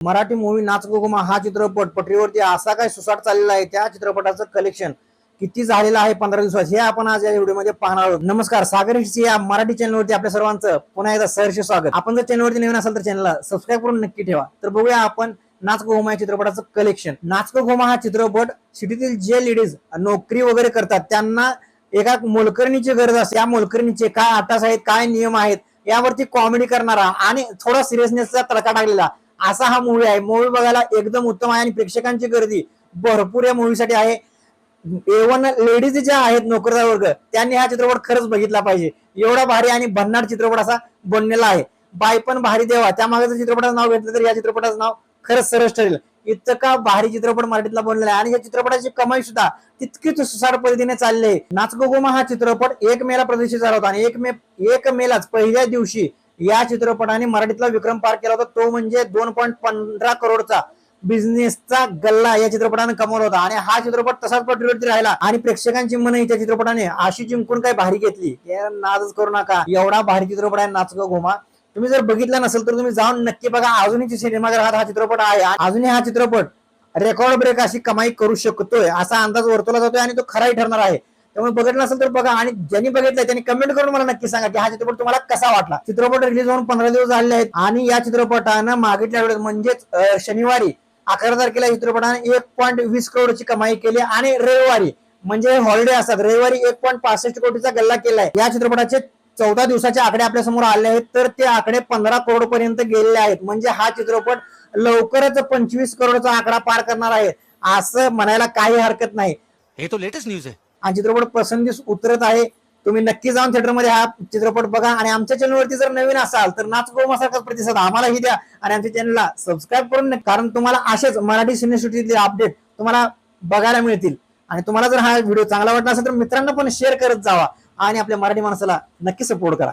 Marathi movie नाच गोगोमा हा चित्रपट. पटरीवरती असा काय सुसाट चाललेला आहे त्या चित्रपटाचं कलेक्शन किती झालेलं आहे पंधरा दिवसात हे आपण आज या व्हिडिओमध्ये पाहणार आहोत. नमस्कार सागर या मराठी चॅनलवरती आपल्या सर्वांचं पुन्हा एकदा सहर्ष स्वागत. आपण जर चॅनलवरती नवीन असाल तर चॅनलला सबस्क्राईब करून नक्की ठेवा. तर बघूया आपण नाच गोमा या चित्रपटाचं कलेक्शन नाच गोमा हा चित्रपट सिटीतील जे लेडीज नोकरी वगैरे करतात त्यांना एका मोलकरणीची गरज असते. या मोलकरणीचे काय आटास आहेत काय नियम आहेत यावरती कॉमेडी करणारा आणि थोडा सिरियसनेसचा तडका टाकलेला असा हा मूवी आहे. मूवी बघायला एकदम उत्तम आहे आणि प्रेक्षकांची गर्दी भरपूर या मूवीसाठी आहे. एवन लेडीज ज्या आहेत नोकरदार वर्ग त्यांनी हा चित्रपट खरंच बघितला पाहिजे. एवढा भारी आणि भन्नाट चित्रपट असा बनलेला आहे. बाय पण भारी देवा. त्या जर चित्रपटाचं नाव घेतलं तर या चित्रपटाचं नाव खरंच सरस ठरेल. इतका भारी चित्रपट मराठीतला बनलेला आहे. आणि या चित्रपटाची कमाई सुद्धा तितकीच सुसार पद्धतीने चालली आहे. नाच गोगोमा हा चित्रपट एक मेला प्रदर्शित झाला होता आणि एक मे एक मेलाच पहिल्या दिवशी या चित्रपटाने मराठीतला विक्रम पार केला होता. तो म्हणजे दोन पॉईंट पंधरा करोडचा बिझनेसचा गल्ला या चित्रपटाने कमवला होता. आणि हा चित्रपट तसाच पटरीवरती राहिला. आणि प्रेक्षकांची मनही त्या चित्रपटाने अशी जिंकून काय भारी घेतली. नाचच करू नका. एवढा भारी चित्रपट आहे नाच घोमा. तुम्ही जर बघितला नसेल तर तुम्ही जाऊन नक्की बघा. अजूनही सिनेमागृहात हा चित्रपट आहे. अजूनही हा चित्रपट रेकॉर्ड ब्रेक अशी कमाई करू शकतोय असा अंदाज वर्तवला जातोय आणि तो खराही ठरणार आहे. त्यामुळे बघितलं असेल तर बघा. आणि ज्यांनी बघितलंय त्यांनी कमेंट करून मला नक्की सांगा की हा चित्रपट तुम्हाला कसा वाटला? चित्रपट रिलीज होऊन पंधरा दिवस झाले आहेत. आणि या चित्रपटानं मागितल्या वेळेस म्हणजेच शनिवारी अकरा तारखेला चित्रपटाने एक पॉईंट वीस करोडची कमाई केली आणि रविवारी म्हणजे हॉलिडे असतात रविवारी एक पॉईंट पासष्ट कोटीचा गल्ला केलाय. या चित्रपटाचे चौदा दिवसाचे आकडे आपल्यासमोर आले आहेत तर ते आकडे पंधरा करोड पर्यंत गेलेले आहेत. म्हणजे हा चित्रपट लवकरच पंचवीस करोडचा आकडा पार करणार आहे असं म्हणायला काही हरकत नाही. हे तो लेटेस्ट न्यूज आहे. हा चित्रपट प्रसंगीस उतरत आहे. तुम्ही नक्की जाऊन थिएटरमध्ये हा चित्रपट बघा. आणि आमच्या चॅनलवरती जर नवीन असाल तर नाच गोमासारखाच प्रतिसाद आम्हालाही द्या. आणि आमच्या चॅनलला सबस्क्राईब करून कारण तुम्हाला असेच मराठी सिनेसृष्टीतले अपडेट तुम्हाला बघायला मिळतील. आणि तुम्हाला जर हा व्हिडिओ चांगला वाटला असेल तर मित्रांना पण शेअर करत जावा. आणि आपल्या मराठी माणसाला नक्की सपोर्ट करा.